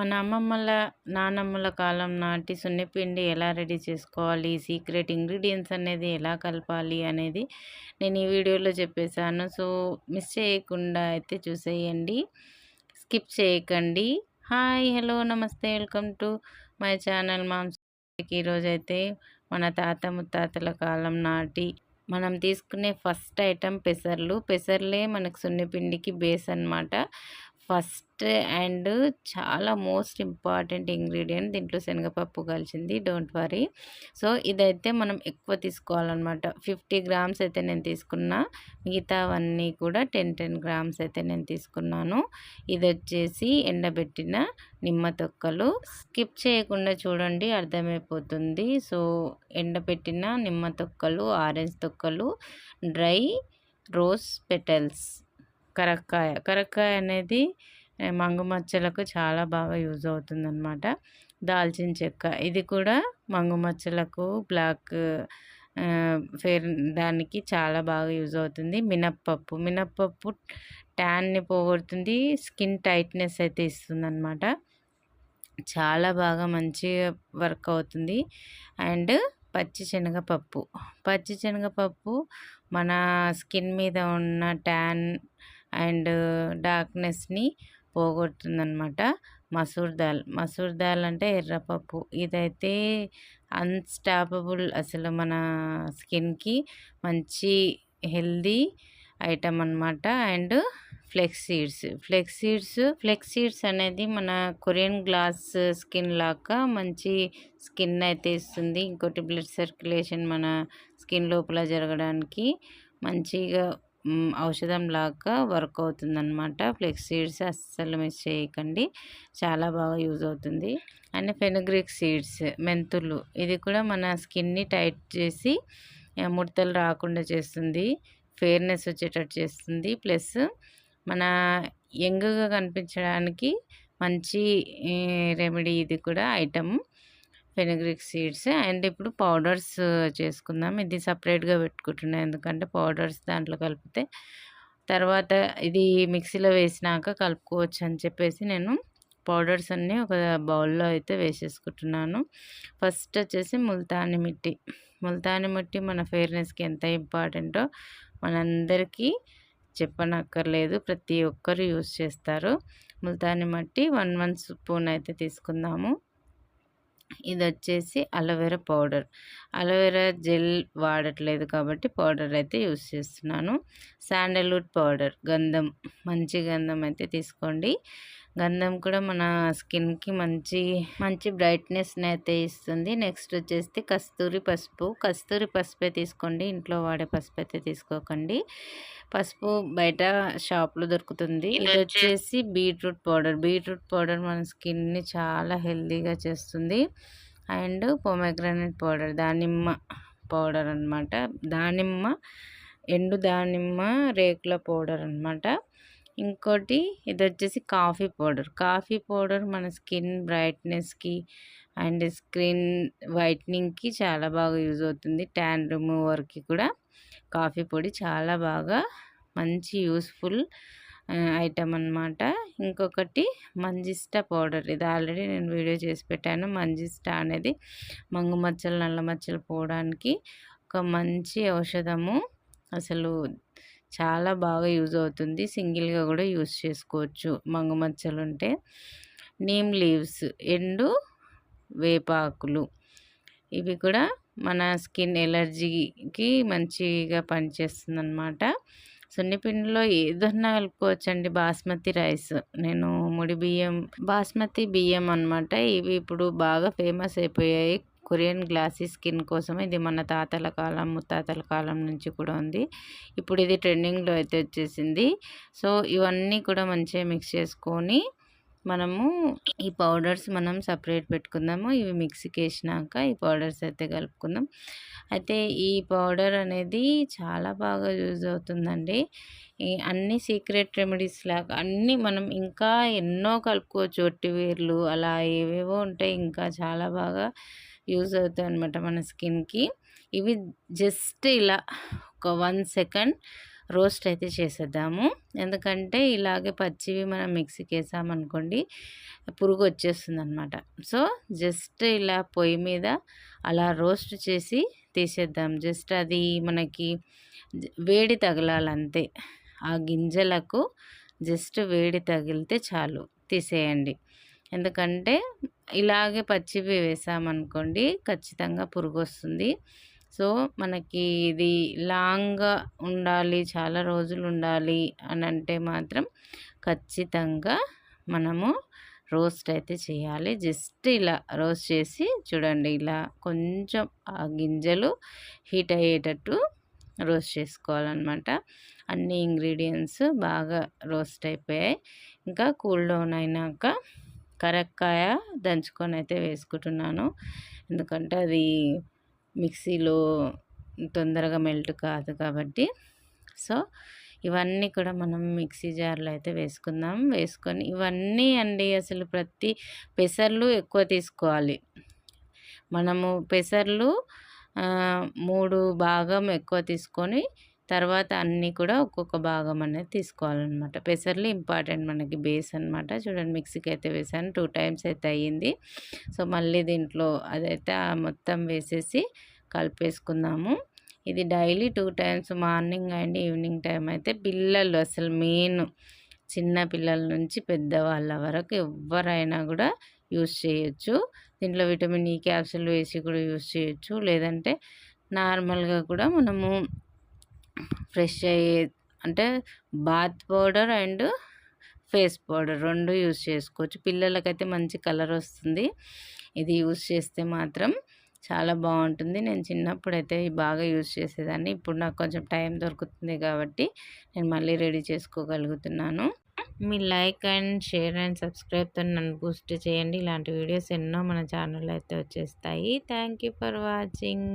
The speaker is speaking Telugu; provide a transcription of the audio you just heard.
మన అమ్మమ్మల నానమ్మల కాలం నాటి సున్నిపిండి ఎలా రెడీ చేసుకోవాలి? సీక్రెట్ ఇంగ్రీడియంట్స్ అనేది ఎలా కలపాలి? అనేది నేను ఈ వీడియోలో చెప్పేశాను. సో మిస్ చేయకుండా అయితే చూసేయండి. స్కిప్ చేయకండి. Hi hello namaste welcome to my channel మాంసకి ఈరోజైతే మన తాత ముత్తాతల కాలం నాటి మనం తీసుకునే ఫస్ట్ ఐటెం పెసర్లు. పెసర్లే మనకు సున్నిపిండికి బేస్ అనమాట ఫస్ట్ అండ్ చాలా మోస్ట్ ఇంపార్టెంట్ ఇంగ్రీడియంట్ దీంట్లో శనగపప్పు కలిసింది డోంట్ వరీ. సో ఇదైతే మనం ఎక్కువ తీసుకోవాలన్నమాట. ఫిఫ్టీ గ్రామ్స్ అయితే నేను తీసుకున్నా. మిగతావన్నీ కూడా టెన్ టెన్ గ్రామ్స్ అయితే నేను తీసుకున్నాను. ఇది వచ్చేసి ఎండబెట్టిన నిమ్మ తొక్కలు. స్కిప్ చేయకుండా చూడండి అర్థమైపోతుంది. సో ఎండబెట్టిన నిమ్మ తొక్కలు ఆరెంజ్ తొక్కలు డ్రై రోజ్ పెటల్స్. కరక్కాయ. కరక్కాయ అనేది మంగు మచ్చలకు చాలా బాగా యూజ్ అవుతుందన్నమాట. దాల్చిన చెక్క. ఇది కూడా మంగు మచ్చలకు బ్లాక్ ఫేర్ దానికి చాలా బాగా యూజ్ అవుతుంది. మినప్పప్పు. మినప్పప్పు ట్యాన్ని పోగొడుతుంది. స్కిన్ టైట్నెస్ అయితే ఇస్తుంది అనమాట చాలా బాగా మంచిగా వర్క్ అవుతుంది. అండ్ పచ్చి శనగపప్పు. పచ్చి శనగపప్పు మన స్కిన్ మీద ఉన్న ట్యాన్ అండ్ డార్క్నెస్ని పోగొడుతుందనమాట మసూర్ దాల్ మసూర్ దాల్ అంటే ఎర్రపప్పు ఇదైతే అన్స్టాపబుల్ అసలు మన స్కిన్కి మంచి హెల్దీ ఐటమ్ అనమాట and flax seeds flax seeds flax seeds అనేది మన కొరియన్ గ్లాస్ స్కిన్ లాగా మంచి స్కిన్ అయితే ఇస్తుంది. ఇంకోటి బ్లడ్ సర్క్యులేషన్ మన స్కిన్ లోపల జరగడానికి మంచిగా ఔషధం లాగా వర్క్ అవుతుందన్నమాట ఫ్లెక్స్ సీడ్స్ అస్సలు మిస్ చేయకండి. చాలా బాగా యూజ్ అవుతుంది అండ్ ఫెనుగ్రిక్ సీడ్స్ మెంతులు ఇది కూడా మన స్కిన్ని టైట్ చేసి ముడతలు రాకుండా చేస్తుంది. ఫేర్నెస్ వచ్చేటట్టు చేస్తుంది. ప్లస్ మన యంగ్గా కనిపించడానికి మంచి రెమెడీ ఇది కూడా ఐటమ్. ఫెనిగ్రిక్ సీడ్స్ అండ్ ఇప్పుడు పౌడర్స్ చేసుకుందాం. ఇది సపరేట్గా పెట్టుకుంటున్నాను ఎందుకంటే పౌడర్స్ దాంట్లో కలిపితే తర్వాత ఇది మిక్సీలో వేసినాక కలుపుకోవచ్చు అని చెప్పేసి నేను పౌడర్స్ అన్నీ ఒక బౌల్లో అయితే వేసేసుకుంటున్నాను. ఫస్ట్ వచ్చేసి ముల్తాని మిట్టి. ముల్తాని మిట్టి మన ఫెయిర్నెస్కి ఎంత ఇంపార్టెంటో మనందరికీ చెప్పనక్కర్లేదు. ప్రతి ఒక్కరు యూజ్ చేస్తారు. ముల్తాని మట్టి వన్ వన్ స్పూన్ అయితే తీసుకుందాము. ఇది వచ్చేసి అలోవెరా పౌడర్. అలోవెరా జెల్ వాడట్లేదు కాబట్టి పౌడర్ అయితే యూస్ చేస్తున్నాను. శాండల్వుడ్ పౌడర్ గంధం మంచి గంధం అయితే తీసుకోండి. గంధం కూడా మన స్కిన్కి మంచి మంచి బ్రైట్నెస్ని అయితే ఇస్తుంది. నెక్స్ట్ వచ్చేసి కస్తూరి పసుపు. కస్తూరి పసుపే తీసుకోండి. ఇంట్లో వాడే పసుపు అయితే తీసుకోకండి. పసుపు బయట షాప్లో దొరుకుతుంది. ఇది వచ్చేసి బీట్రూట్ పౌడర్. బీట్రూట్ పౌడర్ మన స్కిన్ని చాలా హెల్తీగా చేస్తుంది. And pomegranate powder. దానిమ్మ పౌడర్ అనమాట దానిమ్మ ఎండు దానిమ్మ రేకుల పౌడర్ అనమాట ఇంకోటి ఇది వచ్చేసి కాఫీ పౌడర్. కాఫీ పౌడర్ మన స్కిన్ బ్రైట్నెస్కి అండ్ స్క్రీన్ వైట్నింగ్కి చాలా బాగా యూజ్ అవుతుంది. ట్యాన్ రిమూవర్కి కూడా కాఫీ పొడి చాలా బాగా మంచి యూస్ఫుల్ ఐటమ్ అనమాట ఇంకొకటి మంజిస్టా పౌడర్. ఇది ఆల్రెడీ నేను వీడియో చేసి పెట్టాను. మంజిస్టా అనేది మంగు మచ్చలు నల్ల మచ్చలు పోవడానికి ఒక మంచి ఔషధము. అసలు చాలా బాగా యూజ్ అవుతుంది. సింగిల్గా కూడా యూజ్ చేసుకోవచ్చు. మంగమచ్చలు ఉంటే నీమ్ లీవ్స్ ఎండు వేపాకులు. ఇవి కూడా మన స్కిన్ ఎలర్జీకి మంచిగా పనిచేస్తుంది అనమాట సున్నిపిండిలో ఏదన్నా కలుపుకోవచ్చండి. బాస్మతి రైస్. నేను ముడి బియ్యం బాస్మతి బియ్యం అనమాట ఇవి ఇప్పుడు బాగా ఫేమస్ అయిపోయాయి. కొరియన్ గ్లాసీ స్కిన్ కోసం ఇది మన తాతల కాలం ముత్తాతల కాలం నుంచి కూడా ఉంది. ఇప్పుడు ఇది ట్రెండింగ్లో అయితే వచ్చేసింది. సో ఇవన్నీ కూడా మంచిగా మిక్స్ చేసుకొని మనము ఈ పౌడర్స్ మనం సపరేట్ పెట్టుకుందాము. ఇవి మిక్సీకి వేసినాక ఈ పౌడర్స్ అయితే కలుపుకుందాం. అయితే ఈ పౌడర్ అనేది చాలా బాగా యూజ్ అవుతుందండి. ఈ అన్ని సీక్రెట్ రెమెడీస్ లాగా అన్నీ మనం ఇంకా ఎన్నో కలుపుకోవచ్చు. ఒట్టి వేర్లు అలా ఏవేవో ఉంటాయి. ఇంకా చాలా బాగా యూజ్ అవుతాయి అనమాట మన స్కిన్కి. ఇవి జస్ట్ ఇలా ఒక వన్ సెకండ్ రోస్ట్ అయితే చేసేద్దాము. ఎందుకంటే ఇలాగే పచ్చివి మనం మిక్సీకి వేసామనుకోండి పురుగు వచ్చేస్తుంది అనమాట సో జస్ట్ ఇలా పొయ్యి మీద అలా రోస్ట్ చేసి తీసేద్దాం. జస్ట్ అది మనకి వేడి తగలాలంతే. ఆ గింజలకు జస్ట్ వేడి తగిలితే చాలు. తీసేయండి. ఎందుకంటే ఇలాగే పచ్చివి వేసామనుకోండి ఖచ్చితంగా పురుగు వస్తుంది సో మనకి ఇది లాంగ్గా ఉండాలి చాలా రోజులు ఉండాలి అని అంటే మాత్రం ఖచ్చితంగా మనము రోస్ట్ అయితే చేయాలి. జస్ట్ ఇలా రోస్ట్ చేసి చూడండి ఇలా కొంచెం ఆ గింజలు హీట్ అయ్యేటట్టు రోస్ట్ చేసుకోవాలన్నమాట. అన్ని ఇంగ్రీడియంట్స్ బాగా రోస్ట్ అయిపోయాయి. ఇంకా కూల్ డౌన్ అయినాక కరక్కాయ దంచుకొని అయితే వేసుకుంటున్నాను. ఎందుకంటే అది మిక్సీలో తొందరగా మెల్ట్ కాదు కాబట్టి. సో ఇవన్నీ కూడా మనం మిక్సీ జార్లో అయితే వేసుకుందాం. వేసుకొని ఇవన్నీ అండి అసలు ప్రతి పెసర్లు ఎక్కువ తీసుకోవాలి. మనము పెసర్లు మూడు భాగం ఎక్కువ తీసుకొని తర్వాత అన్నీ కూడా ఒక్కొక్క భాగం అనేది తీసుకోవాలన్నమాట. పెసర్లు ఇంపార్టెంట్ మనకి బేస్ అనమాట చూడండి మిక్సీకి అయితే వేసాను. టూ టైమ్స్ అయితే అయ్యింది. సో మళ్ళీ దీంట్లో అదైతే మొత్తం వేసేసి కలిపేసుకుందాము. ఇది daily two times morning and evening time అయితే పిల్లలు అసలు మెయిన్ చిన్న పిల్లల నుంచి పెద్దవాళ్ళ వరకు ఎవరైనా కూడా యూస్ చేయొచ్చు. దీంట్లో విటమిన్ ఈ క్యాప్సూల్ వేసి కూడా యూస్ చేయొచ్చు. లేదంటే నార్మల్గా కూడా మనము ఫ్రెష్ అయ్యే అంటే bath powder and face powder రెండు యూస్ చేసుకోవచ్చు. పిల్లలకైతే మంచి కలర్ వస్తుంది. ఇది యూస్ చేస్తే మాత్రం చాలా బాగుంటుంది. నేను చిన్నప్పుడు అయితే బాగా యూజ్ చేసేదాన్ని. ఇప్పుడు నాకు కొంచెం టైం దొరుకుతుంది కాబట్టి నేను మళ్ళీ రెడీ చేసుకోగలుగుతున్నాను. మీ లైక్ అండ్ షేర్ అండ్ సబ్స్క్రైబ్తో నన్ను బూస్ట్ చేయండి. ఇలాంటి వీడియోస్ ఎన్నో మన ఛానల్లో అయితే వచ్చేస్తాయి. Thank for watching.